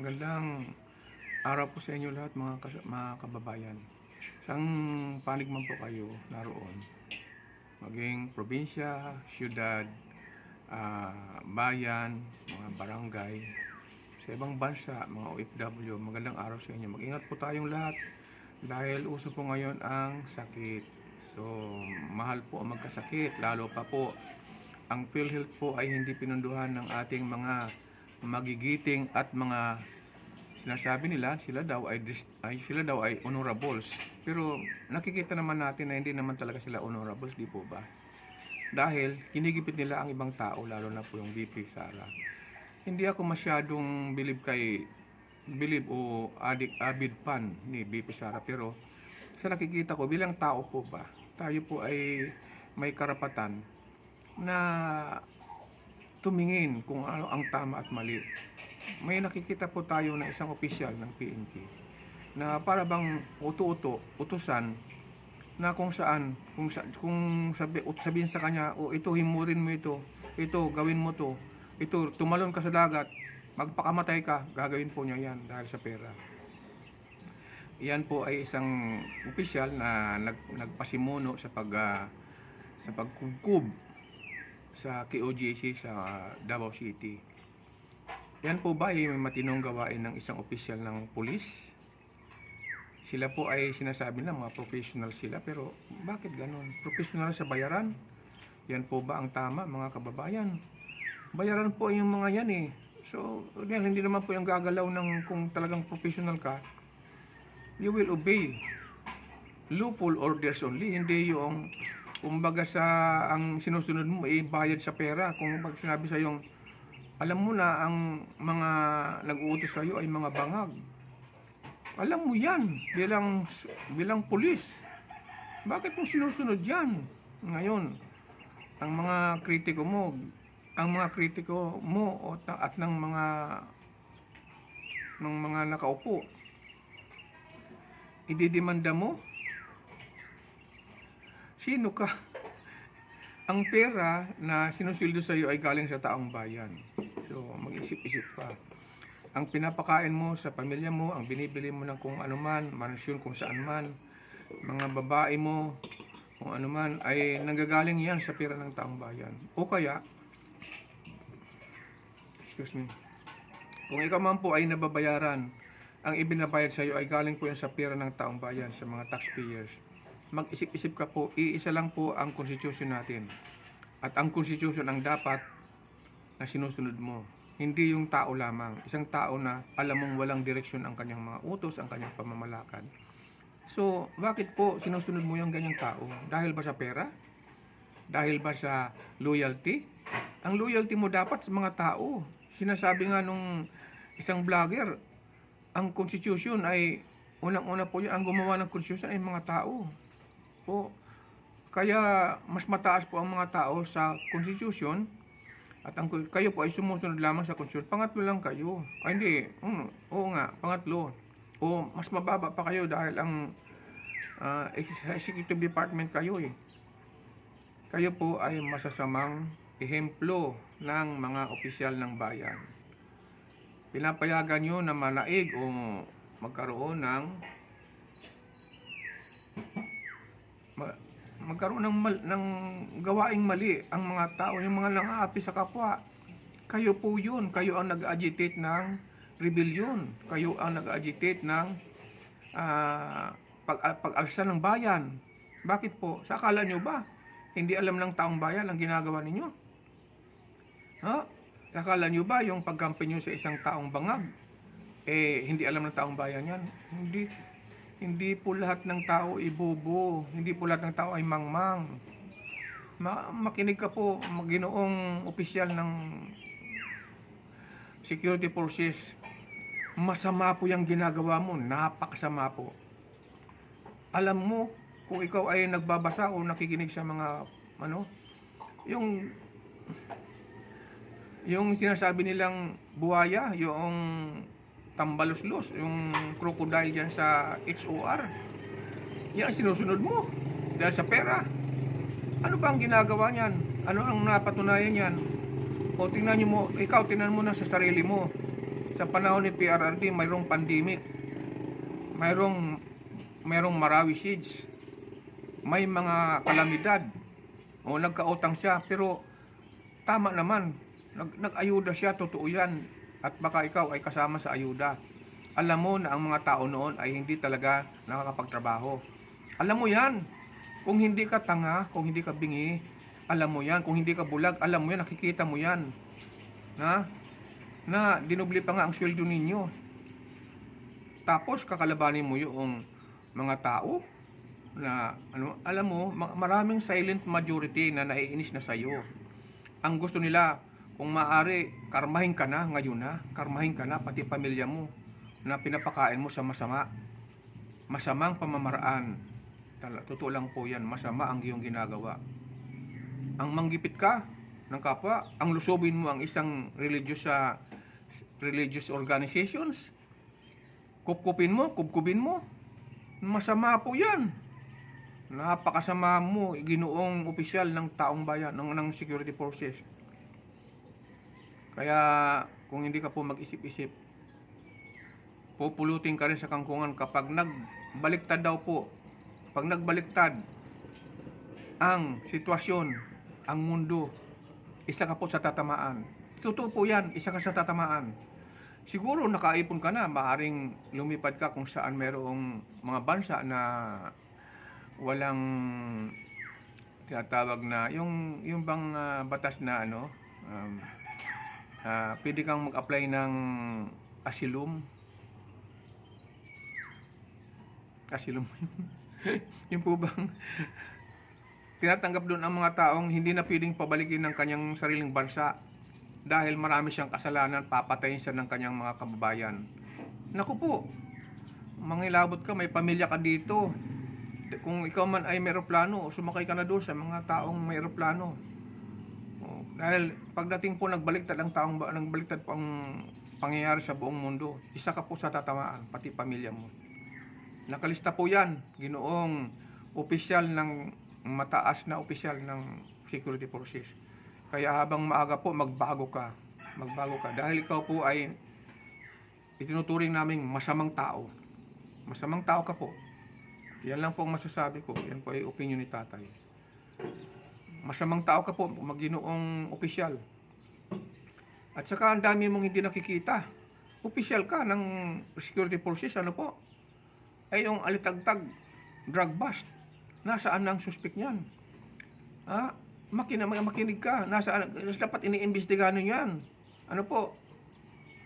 Magandang araw po sa inyo lahat mga, kas- mga kababayan. Saan panig man po kayo naroon, maging probinsya, syudad, ah, bayan, mga barangay, sa ibang bansa, mga OFW, magandang araw sa inyo. Mag-ingat po tayong lahat dahil uso po ngayon ang sakit. So, mahal po ang magkasakit, lalo pa po ang PhilHealth po ay hindi pinunduhan ng ating mga magigiting at mga sinasabi nila sila daw ay, ay sila daw ay honorables. Pero nakikita naman natin na hindi naman talaga sila honorables, di po ba? Dahil kinigipit nila ang ibang tao lalo na po yung VP Sara. Hindi ako masyadong believe kay believe o adik avid fan ni VP Sara pero sa nakikita ko bilang tao po ba tayo po ay may karapatan na tumingin kung ano ang tama at mali. May nakikita po tayo na isang opisyal ng PNP na para bang uto-uto, utusan na kung saan, kung, sa, kung sabi, sabihin sa kanya, o ito, himurin mo ito, ito, gawin mo to, ito, tumalon ka sa dagat, magpakamatay ka, gagawin po niya yan dahil sa pera. Yan po ay isang opisyal na nag, nagpasimuno sa pag ah, sa pagkubkub sa KOJC sa Davao City. Yan po ba ay may matinong gawain ng isang opisyal ng pulis? Sila po ay sinasabi na mga professional sila pero bakit ganon? Professional sa bayaran? Yan po ba ang tama mga kababayan? Bayaran po yung mga yan eh. So, yan, hindi naman po yung gagalaw ng kung talagang professional ka, you will obey lawful orders only, hindi yung kumbaga sa ang sinusunod mo ay bayad sa pera. Kung pag sinabi sa yung alam mo na ang mga nag-uutos sa iyo ay mga bangag. Alam mo 'yan bilang bilang pulis. Bakit mo sinusunod 'yan? Ngayon, ang mga kritiko mo, ang mga kritiko mo ta- at ng mga ng mga nakaupo, ididemanda mo Sino ka? Ang pera na sinusildo sa iyo ay galing sa taong bayan. So, mag-isip-isip pa. Ang pinapakain mo sa pamilya mo, ang binibili mo ng kung ano man, mansyon kung saan man, mga babae mo, kung ano man, ay nanggagaling yan sa pera ng taong bayan. O kaya, excuse me, kung ikaw man po ay nababayaran, ang ibinabayad sa iyo ay galing po yan sa pera ng taong bayan, sa mga taxpayers mag-isip-isip ka po, iisa lang po ang constitution natin. At ang constitution ang dapat na sinusunod mo. Hindi yung tao lamang. Isang tao na alam mong walang direksyon ang kanyang mga utos, ang kanyang pamamalakad. So, bakit po sinusunod mo yung ganyang tao? Dahil ba sa pera? Dahil ba sa loyalty? Ang loyalty mo dapat sa mga tao. Sinasabi nga nung isang vlogger, ang constitution ay unang-una po yun, ang gumawa ng constitution ay mga tao po. Kaya mas mataas po ang mga tao sa constitution at ang kayo po ay sumusunod lamang sa constitution. Pangatlo lang kayo. Ay hindi, mm, oo nga, pangatlo. O mas mababa pa kayo dahil ang ex- executive department kayo eh. Kayo po ay masasamang ehemplo ng mga opisyal ng bayan. Pinapayagan nyo na manaig o magkaroon ng magkaroon ng, mal, ng gawaing mali ang mga tao, yung mga nangaapi sa kapwa. Kayo po yun. Kayo ang nag-agitate ng rebellion. Kayo ang nag-agitate ng ah, pag, pag-alsa ng bayan. Bakit po? Sa akala nyo ba? Hindi alam ng taong bayan ang ginagawa ninyo? Ha? Akala nyo ba yung pagkampi nyo sa isang taong bangag? Eh, hindi alam ng taong bayan yan. Hindi. Hindi po lahat ng tao ibobo. Hindi po lahat ng tao ay mangmang. Ma makinig ka po, maginoong opisyal ng security forces. Masama po yung ginagawa mo. Napakasama po. Alam mo, kung ikaw ay nagbabasa o nakikinig sa mga, ano, yung yung sinasabi nilang buhaya, yung tambaluslos, yung crocodile dyan sa XOR. Yan ang sinusunod mo. Dahil sa pera. Ano ba ang ginagawa niyan? Ano ang napatunayan niyan? O tingnan niyo mo, ikaw tingnan mo na sa sarili mo. sa panahon ni PRRD mayroong pandemic. Mayroong mayroong Marawi Siege. May mga kalamidad. O nagkautang siya pero tama naman. Nag, nag-ayuda siya, totoo yan. At baka ikaw ay kasama sa ayuda. Alam mo na ang mga tao noon ay hindi talaga nakakapagtrabaho. Alam mo yan. Kung hindi ka tanga, kung hindi ka bingi, alam mo yan. Kung hindi ka bulag, alam mo yan, nakikita mo yan. Na? Na dinubli pa nga ang sweldo ninyo. Tapos kakalabanin mo yung mga tao na ano, alam mo, ma- maraming silent majority na naiinis na sa'yo. Ang gusto nila, kung maaari, karmahin ka na ngayon na, karmahin ka na, pati pamilya mo, na pinapakain mo sa masama. Masamang pamamaraan. Totoo lang po yan, masama ang iyong ginagawa. Ang manggipit ka ng kapwa, ang lusubin mo ang isang religious sa religious organizations, kupkupin mo, kupkubin mo, masama po yan. Napakasama mo, ginoong opisyal ng taong bayan, ng, ng security forces. Kaya kung hindi ka po mag-isip-isip, pupulutin ka rin sa kangkungan kapag nagbaliktad daw po, pag nagbaliktad ang sitwasyon, ang mundo, isa ka po sa tatamaan. Totoo po yan, isa ka sa tatamaan. Siguro nakaipon ka na, maaring lumipad ka kung saan merong mga bansa na walang tinatawag na yung yung bang ah, batas na ano um, ah, pwede kang mag-apply ng asylum asylum yung po bang tinatanggap doon ang mga taong hindi na pwedeng pabalikin ng kanyang sariling bansa dahil marami siyang kasalanan, papatayin siya ng kanyang mga kababayan. Naku po, mangilabot ka, may pamilya ka dito. Kung ikaw man ay may eroplano, sumakay ka na doon sa mga taong may eroplano. Dahil pagdating po nagbaliktad ang taong ba, nagbaliktad po ang pangyayari sa buong mundo, isa ka po sa tatamaan, pati pamilya mo. Nakalista po yan, ginoong opisyal ng mataas na opisyal ng security forces. Kaya habang maaga po, magbago ka. Magbago ka. Dahil ikaw po ay itinuturing naming masamang tao. Masamang tao ka po. Yan lang po ang masasabi ko. Yan po ay opinion ni tatay. Masamang tao ka po, maginoong opisyal. At saka ang dami mong hindi nakikita. Opisyal ka ng security forces, ano po? Ay yung alitagtag, drug bust. Nasaan ang suspect niyan? Ha? Makina, makinig ka. Nasaan, dapat iniimbestigahan nyo yan. Ano po?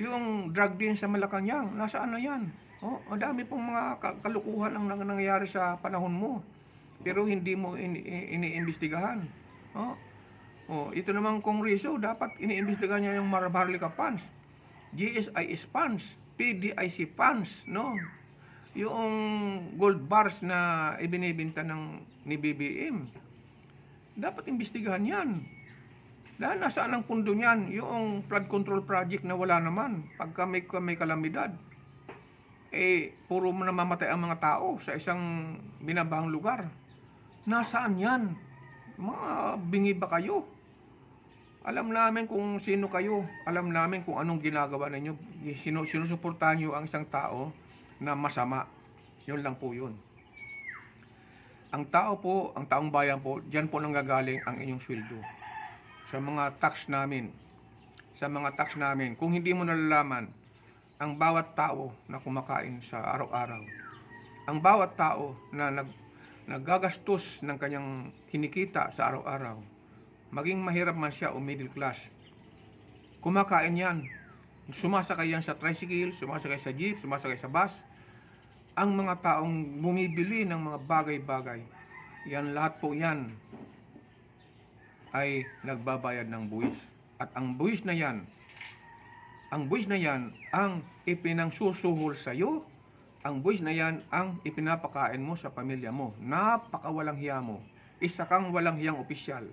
Yung drug din sa Malacanang, nasaan na yan? Oh, ang dami pong mga ka- kalukuhan ang nang- nangyayari sa panahon mo. Pero hindi mo iniimbestigahan. Oh. Oh, ito naman kongreso, dapat iniimbestigahan niya yung Mar- Maharlika funds. GSIS funds, PDIC funds, no? Yung gold bars na ibinibenta ng ni BBM. Dapat imbestigahan yan. Dahil nasaan ang pundo niyan? Yung flood control project na wala naman. Pagka may, may kalamidad. Eh, puro mo namamatay ang mga tao sa isang binabahang lugar. Nasaan yan? Mga bingi ba kayo? Alam namin kung sino kayo. Alam namin kung anong ginagawa ninyo. Sino, sinusuportahan nyo ang isang tao na masama. Yun lang po yun. Ang tao po, ang taong bayan po, diyan po nanggagaling ang inyong sweldo. Sa mga tax namin. Sa mga tax namin. Kung hindi mo nalalaman, ang bawat tao na kumakain sa araw-araw, ang bawat tao na nag, naggagastos ng kanyang kinikita sa araw-araw, maging mahirap man siya o middle class, kumakain yan. Sumasakay yan sa tricycle, sumasakay sa jeep, sumasakay sa bus, ang mga taong bumibili ng mga bagay-bagay, yan lahat po yan ay nagbabayad ng buwis. At ang buwis na yan, ang buwis na yan ang ipinangsusuhol sa iyo, ang buwis na yan ang ipinapakain mo sa pamilya mo. Napakawalang hiya mo. Isa kang walang hiyang opisyal.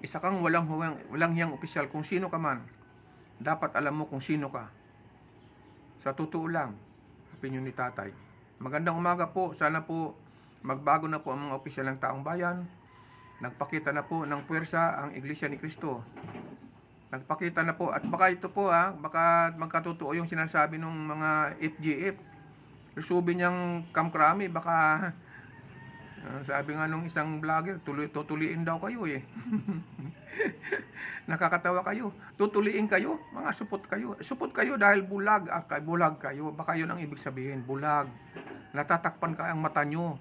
Isa kang walang, walang, hiyang opisyal. Kung sino ka man, dapat alam mo kung sino ka. Sa totoo lang, opinion ni tatay. Magandang umaga po. Sana po magbago na po ang mga opisyal ng taong bayan. Nagpakita na po ng puwersa ang Iglesia ni Kristo. Nagpakita na po. At baka ito po ha, baka magkatotoo yung sinasabi ng mga FGF. Lusubi niyang kamkrami, baka ah, sabi nga nung isang vlogger, tuloy, tutuliin daw kayo eh. Nakakatawa kayo. Tutuliin kayo, mga supot kayo. Supot kayo dahil bulag, ah, bulag kayo. Baka yun ang ibig sabihin, bulag. Natatakpan ka ang mata nyo.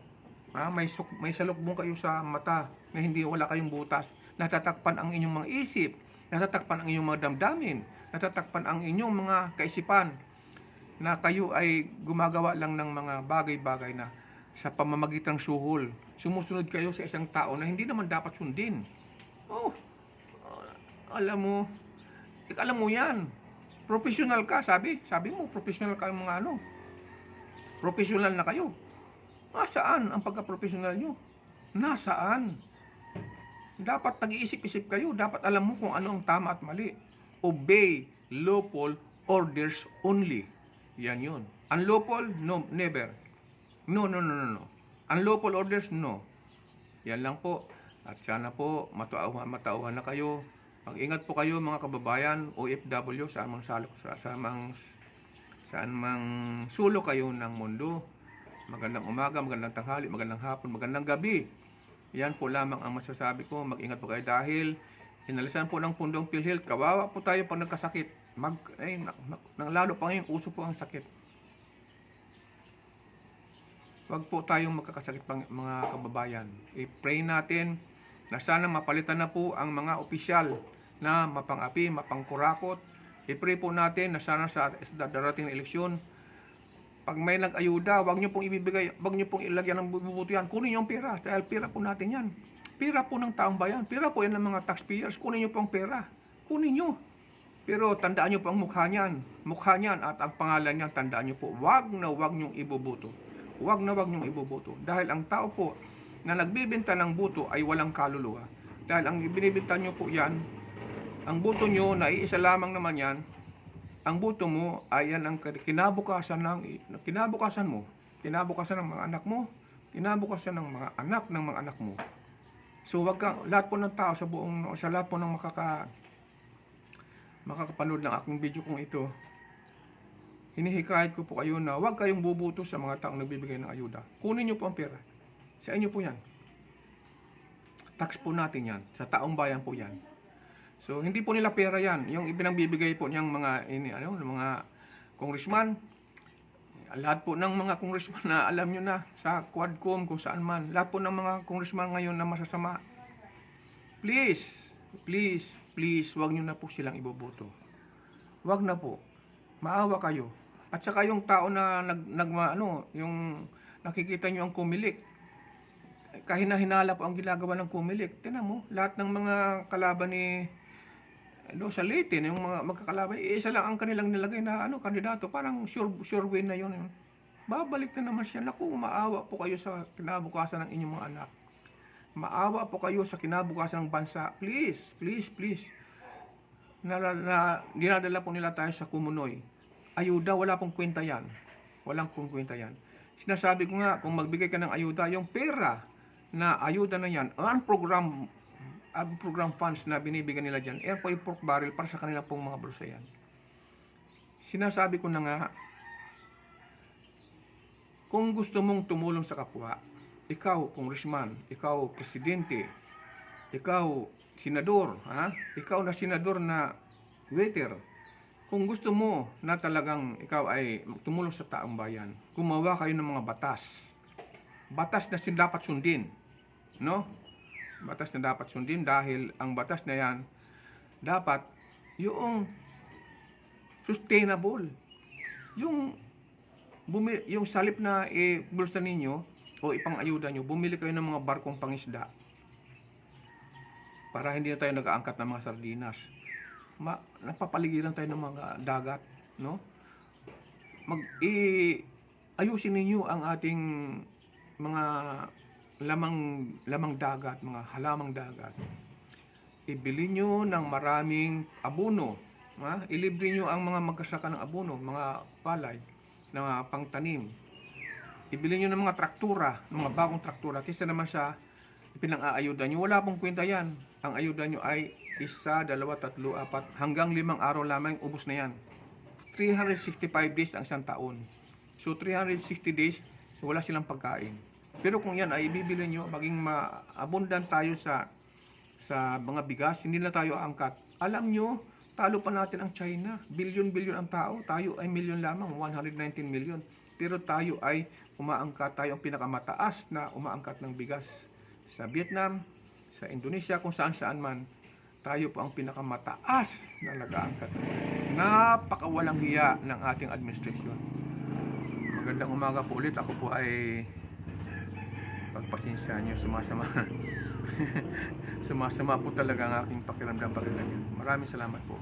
Ah, may, suk, may salukbong kayo sa mata na hindi wala kayong butas. Natatakpan ang inyong mga isip. Natatakpan ang inyong mga damdamin. Natatakpan ang inyong mga kaisipan na kayo ay gumagawa lang ng mga bagay-bagay na sa pamamagitan ng suhol. Sumusunod kayo sa isang tao na hindi naman dapat sundin. Oh, alam mo, alam mo yan. Professional ka, sabi. Sabi mo, professional ka mga ano. Professional na kayo. Nasaan ang pagka-professional nyo? Nasaan? Dapat nag-iisip-isip kayo. Dapat alam mo kung ano ang tama at mali. Obey lawful orders only. Yan yun. Unlawful? No, never. No, no, no, no, no. Unlawful orders? No. Yan lang po. At sana po, matauhan, matauhan na kayo. Mag-ingat po kayo mga kababayan, OFW, saan mang salok, sa, saan mang, saan mang sulok kayo ng mundo. Magandang umaga, magandang tanghali, magandang hapon, magandang gabi. Yan po lamang ang masasabi ko. Mag-ingat po kayo dahil inalisan po ng pundong PhilHealth. Kawawa po tayo pag nagkasakit. Mag, ay, nang lalo pa ngayon, uso po ang sakit. Huwag po tayong magkakasakit pang mga kababayan. I-pray natin na sana mapalitan na po ang mga opisyal na mapangapi, mapangkurakot. I-pray po natin na sana sa, darating na eleksyon, pag may nag-ayuda, wag niyo pong ibibigay, wag niyo pong ilagyan ng bubuto yan. Kunin niyo ang pera, dahil pera po natin yan. Pera po ng taong bayan, pera po yan ng mga taxpayers. Kunin niyo po ang pera. Kunin niyo. Pero tandaan niyo po ang mukha niyan. Mukha niyan at ang pangalan niyan, tandaan niyo po. Wag na wag niyong iboboto. Wag na wag niyong iboboto. Dahil ang tao po na nagbibenta ng buto ay walang kaluluwa. Dahil ang binibenta niyo po yan, ang buto niyo na iisa lamang naman yan, ang buto mo ay yan ang kinabukasan ng kinabukasan mo, kinabukasan ng mga anak mo, kinabukasan ng mga anak ng mga anak mo. So wag kang lahat po ng tao sa buong sa lahat po ng makaka makakapanood ng aking video kong ito. Hinihikayat ko po kayo na huwag kayong bubuto sa mga taong nagbibigay ng ayuda. Kunin niyo po ang pera. Sa inyo po yan. Tax po natin yan. Sa taong bayan po yan. So, hindi po nila pera yan. Yung ibinagbibigay po niyang mga, ini, ano, mga congressman, lahat po ng mga congressman na alam nyo na sa Quadcom, kung saan man, lahat po ng mga congressman ngayon na masasama, please, please, please, wag nyo na po silang iboboto. Wag na po. Maawa kayo. At saka yung tao na nag, nag ano, yung nakikita nyo ang kumilik, kahina-hinala po ang ginagawa ng kumilik. Tinan mo, lahat ng mga kalaban ni ano, sa Leyte, yung mga magkakalaban, eh, isa lang ang kanilang nilagay na ano, kandidato. Parang sure, sure win na yun. Babalik na naman siya. Naku, maawa po kayo sa kinabukasan ng inyong mga anak. Maawa po kayo sa kinabukasan ng bansa. Please, please, please. Na, na, na dinadala po nila tayo sa kumunoy. Ayuda, wala pong kwenta yan. Walang pong kwenta yan. Sinasabi ko nga, kung magbigay ka ng ayuda, yung pera na ayuda na yan, ang program ang program funds na binibigyan nila dyan, air po pork barrel para sa kanila pong mga bulsa yan. Sinasabi ko na nga, kung gusto mong tumulong sa kapwa, ikaw, congressman, ikaw, presidente, ikaw, senador, ha? ikaw na senador na waiter, kung gusto mo na talagang ikaw ay tumulong sa taong bayan, gumawa kayo ng mga batas. Batas na sin dapat sundin. No? Batas na dapat sundin dahil ang batas na yan dapat yung sustainable. Yung bumi, yung salip na i-bulsa ninyo o ipang-ayuda nyo, bumili kayo ng mga barkong pangisda para hindi na tayo nag-aangkat ng mga sardinas. Ma, napapaligiran tayo ng mga dagat, no? Mag i ayusin ninyo ang ating mga lamang lamang dagat, mga halamang dagat. Ibili nyo ng maraming abono, ha? Ilibre nyo ang mga magkasaka ng abono, mga palay na pangtanim. Ibili nyo ng mga traktura, ng mga bagong traktura, kaysa naman sa pinang-aayuda nyo. Wala pong kwenta yan. Ang ayuda nyo ay isa, dalawa, tatlo, apat, hanggang limang araw lamang, ubos na yan. 365 days ang isang taon. So 360 days, wala silang pagkain. Pero kung yan ay ibibili nyo, maging ma-abundant tayo sa sa mga bigas, hindi na tayo angkat. Alam nyo, talo pa natin ang China. Bilyon-bilyon ang tao. Tayo ay milyon lamang, 119 million. Pero tayo ay umaangkat, tayo ang pinakamataas na umaangkat ng bigas. Sa Vietnam, sa Indonesia, kung saan-saan man, tayo po ang pinakamataas na nag-aangkat. Napakawalang hiya ng ating administrasyon. Magandang umaga po ulit. Ako po ay pagpasensya niyo sumasama. sumasama po talaga ang aking pakiramdam pag. Maraming salamat po.